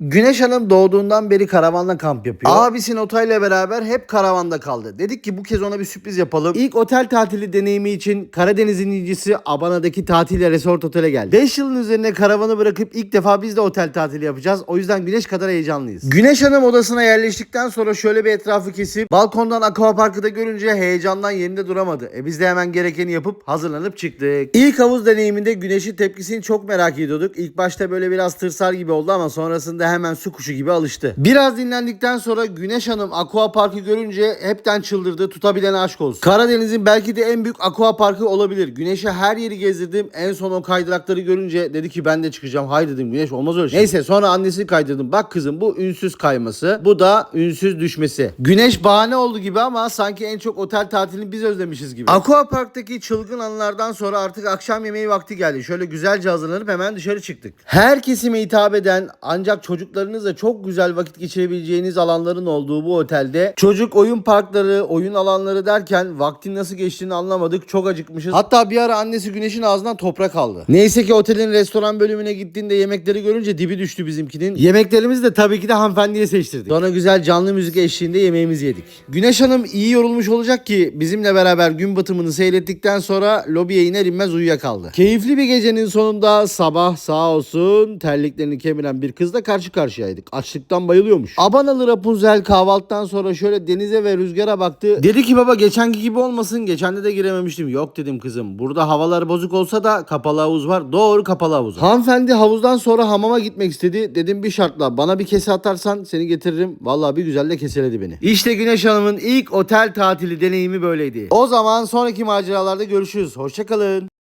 Güneş Hanım doğduğundan beri karavanla kamp yapıyor. Abisi Nota ile beraber hep karavanda kaldı. Dedik ki bu kez ona bir sürpriz yapalım. İlk otel tatili deneyimi için Karadeniz'in incisi Abana'daki tatil ve resort otele geldi. 5 yılın üzerine karavanı bırakıp ilk defa biz de otel tatili yapacağız. O yüzden Güneş kadar heyecanlıyız. Güneş Hanım odasına yerleştikten sonra şöyle bir etrafı kesip balkondan aquaparkı da görünce heyecandan yerinde duramadı. E biz de hemen gerekeni yapıp hazırlanıp çıktık. İlk havuz deneyiminde Güneş'in tepkisini çok merak ediyorduk. İlk başta böyle biraz tırsar gibi oldu ama sonrasında hemen su kuşu gibi alıştı. Biraz dinlendikten sonra Güneş Hanım aqua parkı görünce hepten çıldırdı. Tutabilene aşk olsun. Karadeniz'in belki de en büyük aqua parkı olabilir. Güneş'e her yeri gezdirdim. En son o kaydırakları görünce dedi ki ben de çıkacağım. Hayır dedim Güneş olmaz öyle şey. Neyse sonra annesini kaydırdım. Bak kızım bu ünsüz kayması. Bu da ünsüz düşmesi. Güneş bahane oldu gibi ama sanki en çok otel tatilini biz özlemişiz gibi. Aqua Park'taki çılgın anılardan sonra artık akşam yemeği vakti geldi. Şöyle güzelce hazırlanıp hemen dışarı çıktık. Her kesime hitap eden ancak çocuklarınızla çok güzel vakit geçirebileceğiniz alanların olduğu bu otelde çocuk oyun parkları, oyun alanları derken vaktin nasıl geçtiğini anlamadık. Çok acıkmışız. Hatta bir ara annesi Güneş'in ağzından toprak aldı. Neyse ki otelin restoran bölümüne gittiğinde yemekleri görünce dibi düştü bizimkinin. Yemeklerimizi de tabii ki de hanımefendiye seçtirdik. Sonra güzel canlı müzik eşliğinde yemeğimizi yedik. Güneş Hanım iyi yorulmuş olacak ki bizimle beraber gün batımını seyrettikten sonra lobiye iner inmez uyuyakaldı. Keyifli bir gecenin sonunda sabah sağ olsun terliklerini kemiren bir kızla karşı karşıyaydık. Açlıktan bayılıyormuş. Abanalı Rapunzel kahvaltıdan sonra şöyle denize ve rüzgara baktı. Dedi ki baba geçenki gibi olmasın. Geçende de girememiştim. Yok dedim kızım. Burada havalar bozuk olsa da kapalı havuz var. Doğru kapalı havuz. Hanımefendi havuzdan sonra hamama gitmek istedi. Dedim bir şartla bana bir kese atarsan seni getiririm. Vallahi bir güzel de keseledi beni. İşte Güneş Hanım'ın ilk otel tatili deneyimi böyleydi. O zaman sonraki maceralarda görüşürüz. Hoşçakalın.